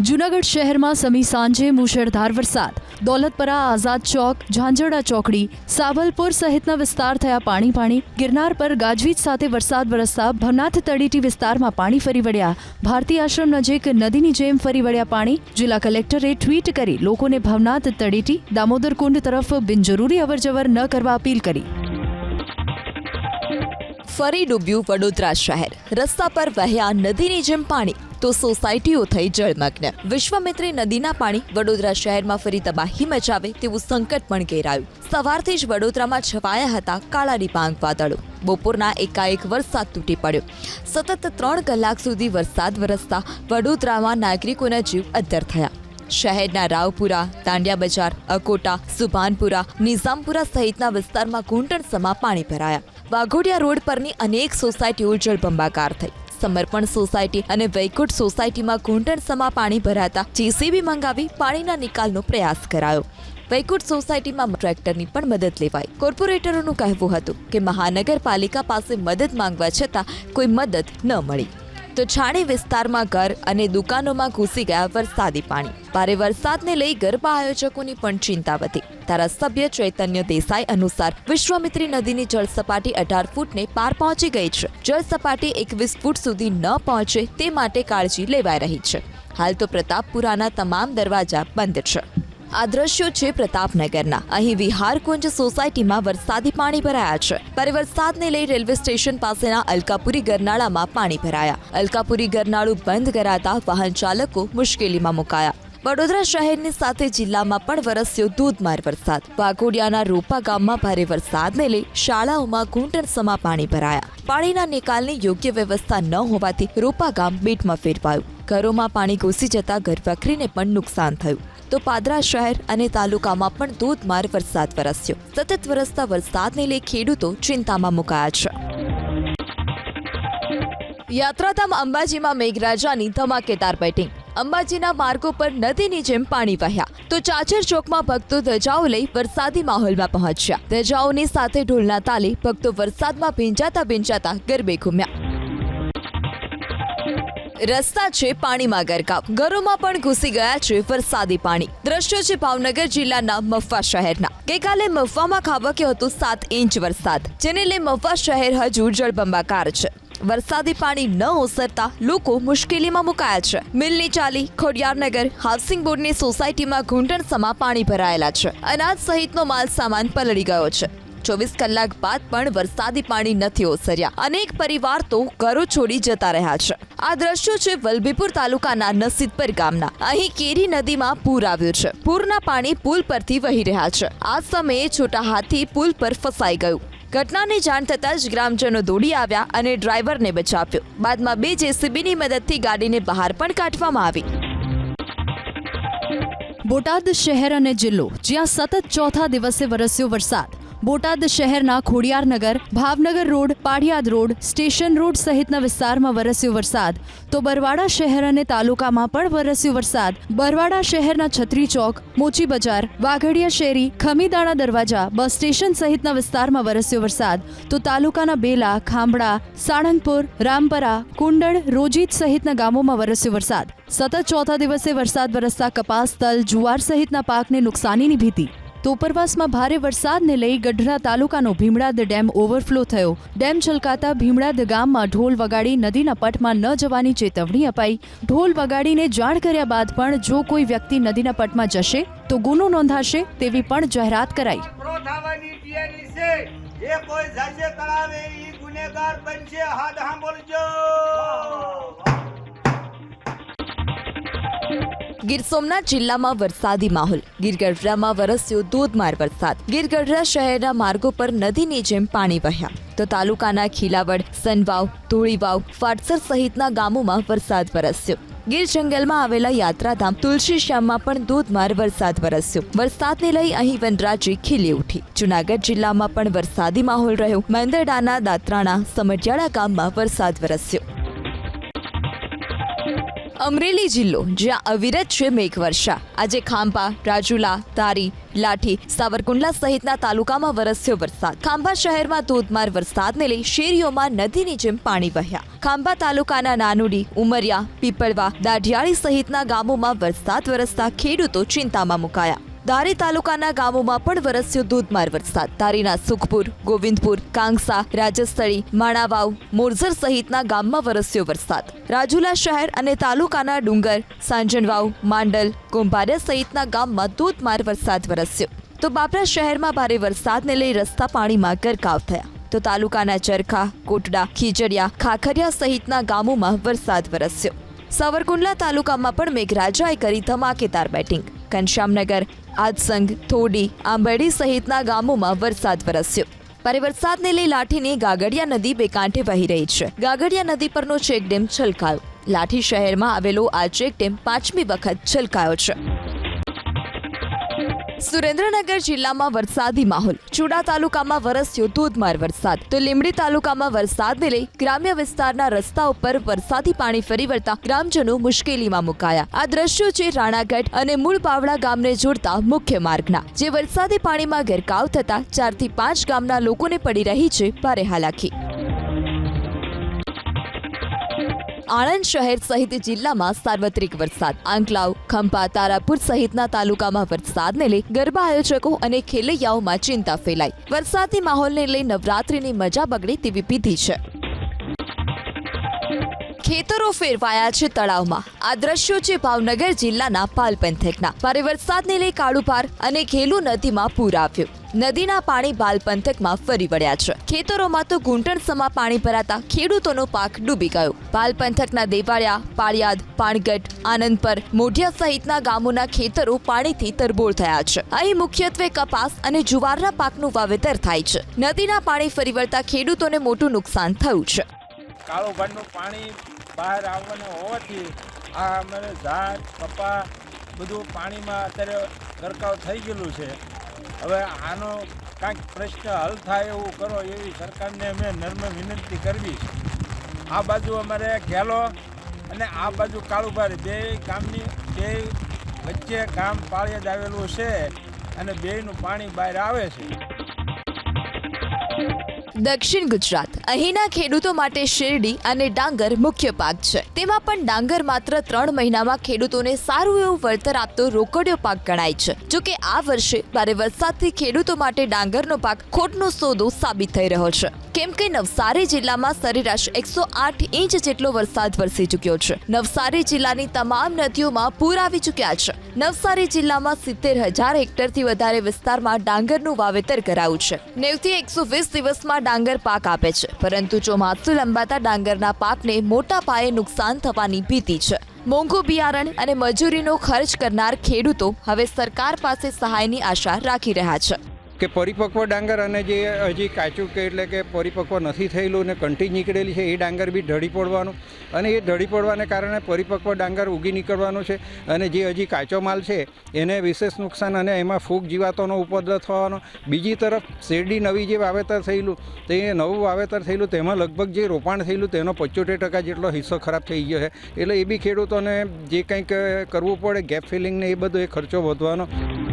જૂનાગઢ શહેરમાં સમી સાંજે મુશળધાર વરસાદ. દોલતપરા, આઝાદ ચોક, ઝાંઝરડા ચોકડી, સાવલપુર સહિતના વિસ્તાર થયા પાણી પાણી. ગિરનાર પર ગાજવીજ સાથે વરસાદ વરસતા ભવનાથ તળેટી વિસ્તારમાં પાણી ફરી વળ્યા. ભારતી આશ્રમ નજીક નદીની જેમ ફરી વળ્યા પાણી. જિલ્લા કલેક્ટરે ટ્વીટ કરી લોકોને ભવનાથ તળેટી, દામોદર કુંડ તરફ બિનજરૂરી અવરજવર ન કરવા અપીલ કરી. ફરી ડૂબ્યું વડોદરા શહેર. રસ્તા પર વહ્યા નદીની જેમ પાણી. તો સોસાયટીઓ થઈ જળમગ્ન. વિશ્વમિત્રી નદીના પાણી વડોદરા શહેરમાં ફરી તબાહી મચાવે તેવું સંકટ પણ ઘેરાયું સવારથી જ વડોદરામાં છવાયા હતા કાળા ડિબાંગ વાદળો. બપોરના એકાએક વરસાદ તૂટી પડ્યો. સતત ત્રણ કલાક સુધી વરસાદ વરસતા વડોદરામાં નાગરિકોના જીવ અદ્ધર થયા. શહેરના રાવપુરા, દાંડિયા બજાર, અકોટા, સુભાનપુરા, નિઝામપુરા સહિતના વિસ્તારમાં ઘૂંટણસમાં પાણી ભરાયા. વાઘોડિયા રોડ પરની અનેક સોસાયટીઓ જળબંબાકાર થઈ. સમર્પણ સોસાયટી અને વૈકુંઠ સોસાયટીમાં ઘૂંટણસમાં પાણી ભરાતા જેસીબી મંગાવી પાણીના નિકાલનો પ્રયાસ કરાયો. વૈકુંઠ સોસાયટીમાં ટ્રેક્ટરની પણ મદદ લેવાય કોર્પોરેટરોનું કહેવું હતું કે મહાનગરપાલિકા પાસે મદદ માંગવા છતાં કોઈ મદદ ન મળી. તો છાણી વિસ્તારમાં ઘર અને દુકાનોમાં ઘૂસી ગયા વરસાદી પાણી. ભારે વરસાદને લઈ ગરબા આયોજકોની પણ ચિંતા વધી. ધારાસભ્ય ચૈતન્ય દેસાઈ અનુસાર વિશ્વામિત્રી નદીની જળસપાટી અઢાર ફૂટને પાર પહોંચી ગઈ છે. જળસપાટી એકવીસ ફૂટ સુધી ન પહોંચે તે માટે કાળજી લેવાઈ રહી છે. હાલ તો પ્રતાપપુરાના તમામ દરવાજા બંધ છે. આ દ્રશ્યો છે પ્રતાપનગરના. અહીં વિહારકુંજ સોસાયટીમાં વરસાદી પાણી ભરાયા છે. ભારે વરસાદને લઈ રેલવે સ્ટેશન પાસેના અલકાપુરી ગરનાળામાં પાણી ભરાયા. અલકાપુરી ગરનાળું બંધ કરાતા વાહન ચાલકો મુશ્કેલીમાં મુકાયા. વડોદરા શહેરની સાથે જિલ્લામાં પણ વરસ્યો ધોધમાર વરસાદ. વાઘોડિયાના રોપા ગામમાં ભારે વરસાદને લઈ શાળાઓમાં ઘૂંટણસમાં પાણી ભરાયા. પાણીના નિકાલની યોગ્ય વ્યવસ્થા ન હોવાથી રોપા ગામ બેટમાં ફેરવાયું. ઘરોમાં પાણી ઘૂસી જતા ઘરવખરીને પણ નુકસાન થયું. તો પાદરા શહેર અને તાલુકામાં પણ ધોધમાર વરસાદ વરસ્યો. સતત વરસતા વરસાદને લઈ ખેડૂતો ચિંતામાં મુકાયા છે. યાત્રાધામ અંબાજીમાં મેઘરાજાની ધમાકેદાર બેટિંગ. અંબાજીના માર્ગો પર નદીની જેમ પાણી વહ્યા. તો ચાચર ચોકમાં ભક્તો ધજાઓ લઈ વરસાદી માહોલમાં પહોંચ્યા. ધજાઓની સાથે ઢોલના તાલે ભક્તો વરસાદમાં ભીંજાતા ભીંજાતા ગરબે ઘૂમ્યા. રસ્તા છે પાણીમાં ગરકાવ. ઘરોમાં પણ ઘૂસી ગયા છે વરસાદી પાણી. દ્રશ્યો છે ભાવનગર જિલ્લાના મફવા શહેરના. ગઈકાલે મફવામાં ખાબક્યો હતો સાત ઇંચ વરસાદ, જેને લઈ મફવા શહેર હજુ જળબંબાકાર છે. વરસાદી પાણી ન ઓસરતા લોકો મુશ્કેલીમાં મુકાયા છે. મિલની ચાલી ખોડિયારનગર હાઉસિંગ બોર્ડની સોસાયટીમાં ઘૂંટણસમાં પાણી ભરાયેલા છે. અનાજ સહિતનો માલ સામાન પલળી ગયો છે. ચોવીસ કલાક બાદ પણ વરસાદી પાણી નથી ઓસર્યા. અનેક પરિવાર તો ઘરો છોડી જતા રહ્યા છે. આ દ્રશ્યો છે વલભીપુર તાલુકાના નસીદપર ગામના. અહીં કેરી નદીમાં પૂર આવ્યું છે. પૂરના પાણી પુલ પરથી વહી રહ્યા છે. આ સમયે છોટા હાથી પુલ પર ફસાઈ ગયું. ઘટનાની જાણ થતાં જ ગ્રામજનો દોડી આવ્યા અને ડ્રાઈવરને બચાવ્યો. બાદમાં બે જેસીબીની મદદથી ગાડીને બહાર પણ કાઢવામાં આવી. બોટાદ શહેર અને જિલ્લો, જ્યાં સતત ચોથા દિવસે વરસ્યો વરસાદ. બોટાદ શહેરના Khodiyarnagar Bhavnagar road Padiyad road, station road સહિતના વિસ્તારમાં વરસ્યો વરસાદ. તો બરવાડા શહેર અને તાલુકામાં પણ વરસ્યો વરસાદ. બરવાડા શહેરના છત્રી ચોક, મોચી બજાર, વાઘડિયા શેરી, ખમીદાણા દરવાજા, બસ સ્ટેશન સહિતના વિસ્તારમાં વરસ્યો વરસાદ. તો તાલુકાના બેલા ખાંભડા સાળંગપુર રામપરા, કુંડળ, રોજીત સહિતના ગામોમાં વરસ્યો વરસાદ. સતત ચોથા દિવસે વરસાદ વરસતા કપાસ, તલ, જુવાર સહિતના પાકને નુકસાનીની ભીતિ. તો ઉપરવાસમાં ભારે વરસાદને લઈ ગઢડા તાલુકાનો ભીમડાદ ડેમ ઓવરફ્લો થયો. ડેમ છલકાતા ભીમડાદ ગામમાં ઢોલ વગાડી નદીના પટમાં ન જવાની ચેતવણી અપાઈ. ઢોલ વગાડીને જાણ કર્યા બાદ પણ જો કોઈ વ્યક્તિ નદીના પટમાં જશે, તો ગુનો નોંધાશે તેવી પણ જાહેરાત કરાઈ. ગીર સોમનાથ જિલ્લામાં વરસાદી માહોલ. ગીરગઢડામાં વરસ્યો ધોધમાર વરસાદ. ગીરગઢડા શહેરના માર્ગો પર નદીની જેમ પાણી વહ્યા. તો તાલુકાના ખીલાવડ, સનવાવ, ધોળીવાવ ફાટસર સહિતના ગામોમાં વરસાદ વરસ્યો. ગીર જંગલમાં આવેલા યાત્રાધામ તુલસી શ્યામમાં પણ ધોધમાર વરસાદ વરસ્યો. વરસાદને લઈ અહીં વનરાજી ખીલી ઉઠી. જુનાગઢ જિલ્લામાં પણ વરસાદી માહોલ રહ્યો. મેંદરડાના દાત્રાણા સમઢિયાળા ગામમાં વરસાદ વરસ્યો. અમરેલી જિલ્લો, જ્યાં અવિરત છે મેઘવર્ષા. આજે ખાંભા, રાજુલા, ધારી, લાઠી, સાવરકુંડલા સહિતના તાલુકામાં વરસ્યો વરસાદ. ખાંભા શહેરમાં ધોધમાર વરસાદને લઈ શેરીઓમાં નદીની જેમ પાણી વહ્યા. ખાંભા તાલુકાના નાનુડી, ઉમરિયા, પીપળવા, દાઢિયાળી સહિતના ગામોમાં વરસાદ વરસતા ખેડૂતો ચિંતામાં મુકાયા. ધારી તાલુકાના ગામોમાં પણ વરસ્યો ધોધમાર વરસાદ. ધારીના સુખપુર, ગોવિંદપુર, કાંગસા, રાજસ્થળી, માણાવાવ, મોરઝર સહિતના ગામમાં વરસ્યો વરસાદ. રાજુલા શહેર અને તાલુકાના ડુંગર, સાંજણવાવ, માંડલ, કુંભારિયા સહિતના ગામમાં ધોધમાર વરસાદ વરસ્યો. તો બાબરા શહેરમાં ભારે વરસાદને લઈ રસ્તા પાણીમાં ગરકાવ થયા. તો તાલુકાના ચરખા, કોટડા, ખીજડિયા, ખાખરિયા સહિતના ગામોમાં વરસાદ વરસ્યો. સાવરકુંડલા તાલુકામાં પણ મેઘરાજાએ કરી ધમાકેદાર બેટિંગ. ઘનશ્યામનગર. આદસંગ, થોડી આંબેડી સહિતના ગામોમાં વરસાદ વરસ્યો. ભારે વરસાદને લઈ લાઠીની ગાગડિયા નદી બે કાંઠે વહી રહી છે. ગાગડિયા નદી પરનો ચેકડેમ છલકાયો. લાઠી શહેરમાં આવેલો આ ચેકડેમ પાંચમી વખત છલકાયો છે. સુરેન્દ્રનગર જિલ્લામાં વરસાદી માહોલ. ચુડા તાલુકામાં વરસ્યો ધોધમાર વરસાદ. તો લીમડી તાલુકામાં વરસાદને લઈ ગ્રામ્ય વિસ્તારના રસ્તા ઉપર વરસાદી પાણી ફરી વળતા ગ્રામજનો મુશ્કેલીમાં મુકાયા. આ દ્રશ્યો છે રાણાગઢ અને મૂળ પાવડા ગામને જોડતા મુખ્ય માર્ગના. જે વરસાદી પાણીમાં ગરકાવ થતા ચારથી પાંચ ગામના લોકોને પડી રહી છે ભારે હાલાકી. આણંદ શહેર સહિત જિલ્લામાં સાર્વત્રિક વરસાદ. આંકલાવ, ખંભા, તારાપુર સહિતના તાલુકામાં વરસાદને લઈ ગરબા આયોજકો અને ખેલૈયાઓમાં ચિંતા ફેલાઈ. વરસાદી માહોલને લઈ નવરાત્રીની મજા બગડે તેવી ભીતિ છે. ખેતરો ફેરવાયા છે તળાવમાં. આ દ્રશ્યો છે ભાવનગર જિલ્લાના પાલ પંથકના ભારે વરસાદને લઈ કાળુપાર અને ખેલુ નદીમાં પૂર આવ્યું. નદીના પાણી બાલ પંથકમાં ફરી વળ્યા છે. ખેતરોમાં તો ઘૂંટણસમા પાણી ભરાતા ખેડૂતોનો પાક ડૂબી ગયો. બાલ પંથકના દેવાળિયા, પાળિયાદ પાણગઢ આનંદપર, મોઢિયા સહિતના ગામોના ખેતરો પાણીથી તરબોળ થયા છે. અહીં મુખ્યત્વે કપાસ અને જુવારના પાકનું વાવેતર થાય છે. નદીના પાણી ફરી વળતા ખેડૂતોને મોટું નુકસાન થયું છે. પાણી બહાર આવવાનું હોવાથી આ અમારે ઝાડ, કપા બધું પાણીમાં અત્યારે ગરકાવ થઈ ગયેલું છે. હવે આનો કાંઈક પ્રશ્ન હલ થાય એવું કરો એવી સરકારને અમે નર્મ વિનંતી કરવી. આ બાજુ અમારે ઘેલો અને આ બાજુ કાળુભાર બે ગામની બે વચ્ચે ગામ પાળિયાદ આવેલું છે અને બેયનું પાણી બહાર આવે છે. દક્ષિણ ગુજરાત અહીંના ખેડૂતો માટે શેરડી અને ડાંગર મુખ્ય પાક છે. તેમાં પણ ડાંગર માત્ર ત્રણ મહિનામાં ખેડૂતોને સારું એવું વળતર આપતો રોકડિયો પાક ગણાય છે. જો કે આ વર્ષે ભારે વરસાદથી ખેડૂતો માટે ડાંગરનો પાક ખોટનો સોદો સાબિત થઈ રહ્યો છે. કેમ કે નવસારી જિલ્લામાં સરેરાશ એકસો આઠ ઇંચ જેટલો વરસાદ વરસી ચૂક્યો છે. નવસારી જિલ્લાની તમામ નદીઓમાં પૂર આવી ચૂક્યા છે. નવસારી જિલ્લામાં સિત્તેર હજાર હેક્ટરથી વધારે વિસ્તારમાં ડાંગરનું વાવેતર કરાયું છે. નેવથી એકસો વીસ દિવસમાં ડાંગર પાક આપે છે. પરંતુ ચોમાસું લંબાતા ડાંગરના પાકને મોટા પાયે નુકસાન થવાની ભીતિ છે. મોંઘું બિયારણ અને મજૂરીનો ખર્ચ કરનાર ખેડૂતો હવે સરકાર પાસે સહાયની આશા રાખી રહ્યા છે. કે પરિપક્વ ડાંગર અને જે હજી કાચું કે એટલે કે પરિપક્વ નથી થયેલું અને કંઠી નીકળેલી છે, એ ડાંગર બી ઢળી પડવાનું. અને એ ઢળી પડવાને કારણે પરિપક્વ ડાંગર ઉગી નીકળવાનું છે અને જે હજી કાચો માલ છે, એને વિશેષ નુકસાન અને એમાં ફૂગ જીવાતોનો ઉપદ્રવ થવાનો. બીજી તરફ શેરડી નવી જે વાવેતર થયેલું, તે નવું વાવેતર થયેલું, તેમાં લગભગ જે રોપાણ થયેલું, તેનો પંચોતેર ટકા જેટલો હિસ્સો ખરાબ થઈ ગયો છે. એટલે એ બી ખેડૂતોને જે કંઈક કરવું પડે, ગેપ ફિલિંગને એ બધો એ ખર્ચો વધવાનો.